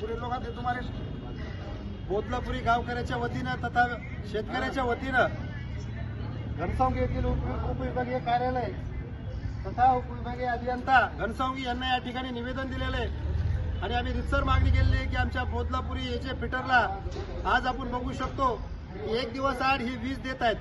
पूरे लोग आते बोदलापुरी गावकऱ्याच्या वतीनं तथा शेतकऱ्याच्या वतीनं घनसावंगी येथील उप- उपविभागीय कार्यालय तथा उपविभागीय अभियंता घनसावंगी यांना या ठिकाणी निवेदन दिलेलं आहे. आणि आम्ही रितसर मागणी केलेली आहे की आमच्या बोदलापुरी याचे फिटरला आज आपण बघू शकतो एक दिवस आड ही वीज देत आहेत.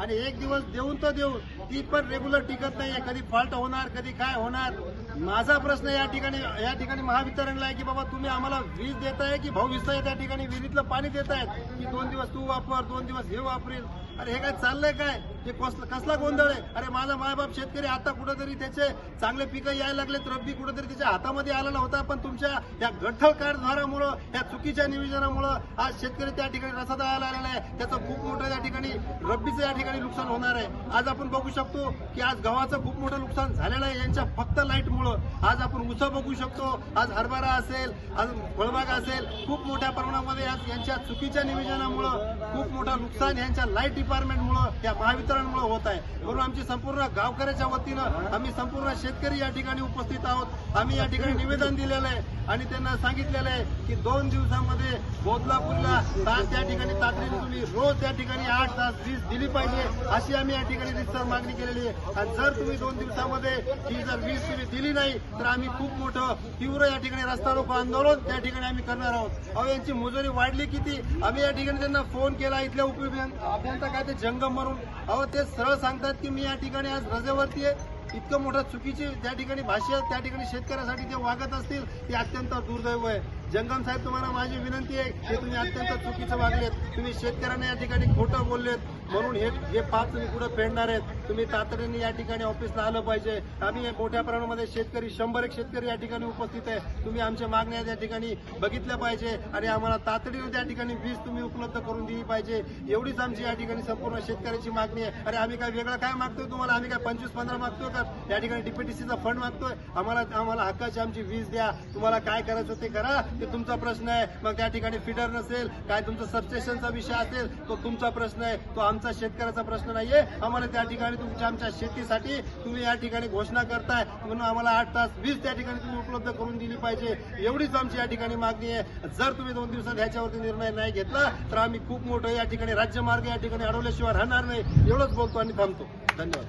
आणि एक दिवस देऊन तर देऊन. ती पण रेग्युलर टिकत नाहीये कधी फॉल्ट होणार कधी काय होणार? माझा प्रश्न या ठिकाणी या ठिकाणी महावितरणला आहे की बाबा तुम्ही आम्हाला वीज देताय की भाऊ विसताय त्या ठिकाणी विहिरीतलं पाणी देतायत की दोन दिवस तू वापर दोन दिवस हे वापरेल अरे हे काय चाललंय काय? हे कसला कसला गोंधळ आहे? अरे माझा मायबाप शेतकरी आता कुठंतरी त्याचे चांगले पिकं यायला लागलेत रब्बी कुठंतरी त्याच्या हातामध्ये आलेला होता. पण तुमच्या या गठ्ठल कारभारामुळं या चुकीच्या नियोजनामुळं आज शेतकरी त्या ठिकाणी रसादाला आलेला आहे. त्याचं खूप मोठं त्या ठिकाणी रब्बीचं या ठिकाणी नुकसान होणार आहे. आज आपण बघू शकतो की आज गव्हाचं खूप मोठं नुकसान झालेलं आहे. यांच्या फक्त लाईटमुळं आज आपण उसा बघू शकतो. आज हरभरा असेल आज फळबाग असेल खूप मोठ्या प्रमाणामध्ये आज यांच्या चुकीच्या नियोजनामुळं मोठं नुकसान यांच्या लाइट डिपार्टमेंटमुळं या महावितरणमुळं होत आहे. म्हणून आमची संपूर्ण गावकऱ्याच्या वतीनं आम्ही संपूर्ण शेतकरी या ठिकाणी उपस्थित आहोत. आम्ही या ठिकाणी निवेदन दिलेलं आहे आणि त्यांना सांगितलेलं आहे की दोन दिवसामध्ये बोदलापूरला त्या ठिकाणी तातडीने रोज त्या ठिकाणी आठ तास वीज दिली पाहिजे अशी आम्ही या ठिकाणी रितसर मागणी केलेली आहे. आणि जर तुम्ही दोन दिवसामध्ये ही जर वीज तुम्ही दिली नाही तर आम्ही खूप मोठं तीव्र या ठिकाणी रस्ता रोको आंदोलन त्या ठिकाणी आम्ही करणार आहोत. अहो यांची मजुरी वाढली किती? आम्ही या ठिकाणी त्यांना फोन केला इथल्या उपयोग अभियंता काय ते जंगम म्हणून. अहो ते सरळ सांगतात की मी या ठिकाणी आज रजेवरती आहे. इतकं मोठं चुकीची त्या ठिकाणी भाषा त्या ठिकाणी शेतकऱ्यासाठी जे वागत असतील ते अत्यंत दुर्दैव आहे. जंगम साहेब तुम्हाला माझी विनंती आहे की तुम्ही अत्यंत चुकीचं वागलेत. तुम्ही शेतकऱ्यांना या ठिकाणी खोटं बोललेत. म्हणून हे हे पाच तुम्ही पुढे फेडणार आहेत. तुम्ही तातडीने या ठिकाणी ऑफिसला आलं पाहिजे. आम्ही मोठ्या प्रमाणामध्ये शेतकरी शंभर एक शेतकरी या ठिकाणी उपस्थित आहे. तुम्ही आमच्या मागण्या त्या ठिकाणी बघितल्या पाहिजे आणि आम्हाला तातडीने त्या ठिकाणी वीज तुम्ही उपलब्ध करून दिली पाहिजे. एवढीच आमची या ठिकाणी संपूर्ण शेतकऱ्याची मागणी आहे. अरे आम्ही काय वेगळं काय मागतोय तुम्हाला? आम्ही काय पंचवीस पंधरा मागतोय का? या ठिकाणी डीपीटीसीचा फंड मागतोय? आम्हाला आम्हाला हक्काची आमची वीज द्या. तुम्हाला काय करायचं ते करा. ते तुमचा प्रश्न आहे. मग त्या ठिकाणी फिडर नसेल काय तुमचा सबस्टेशनचा विषय असेल तो तुमचा प्रश्न आहे. तो आमचा शेतकऱ्याचा प्रश्न नाहीये. आम्हाला त्या ठिकाणी तुमच्या आमच्या शेतीसाठी तुम्ही या ठिकाणी घोषणा करताय. म्हणून आम्हाला आठ तास वीज त्या ठिकाणी तुम्ही उपलब्ध करून दिली पाहिजे. एवढीच आमची या ठिकाणी मागणी आहे. जर तुम्ही दोन दिवसात ह्याच्यावरती निर्णय नाही घेतला तर आम्ही खूप मोठं या ठिकाणी राज्यमार्ग या ठिकाणी अडवल्याशिवाय राहणार नाही. एवढंच बोलतो आणि थांबतो. धन्यवाद.